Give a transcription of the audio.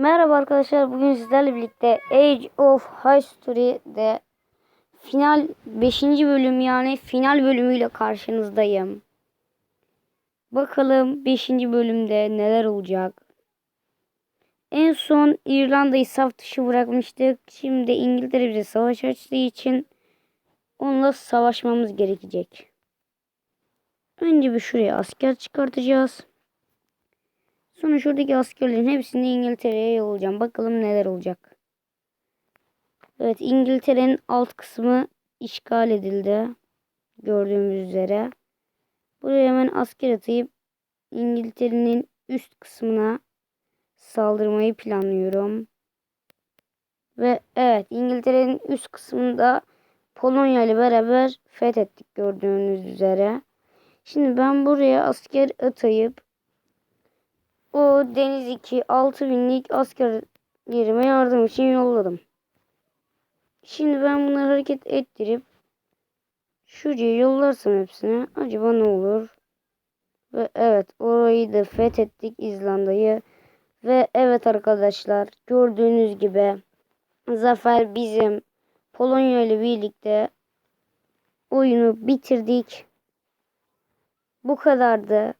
Merhaba arkadaşlar. Bugün sizlerle birlikte Age of History'de final 5. bölüm yani final bölümüyle karşınızdayım. Bakalım 5. bölümde neler olacak. En son İrlanda'yı saf dışı bırakmıştık. Şimdi İngiltere bize savaş açtığı için onunla savaşmamız gerekecek. Önce bir şuraya asker çıkartacağız. Sonra şuradaki askerlerin hepsini İngiltere'ye yollayacağım. Bakalım neler olacak. Evet İngiltere'nin alt kısmı işgal edildi. Gördüğümüz üzere. Buraya hemen asker atayıp İngiltere'nin üst kısmına saldırmayı planlıyorum. Ve evet İngiltere'nin üst kısmında Polonya ile beraber fethettik gördüğünüz üzere. Şimdi ben buraya asker atayıp o Deniz 2 6000'lik asker yerime yardım için yolladım. Şimdi ben bunları hareket ettirip şuraya yollarsam hepsine acaba ne olur? Ve evet orayı da fethettik İzlanda'yı. Ve evet arkadaşlar gördüğünüz gibi zafer bizim Polonya ile birlikte oyunu bitirdik. Bu kadardı.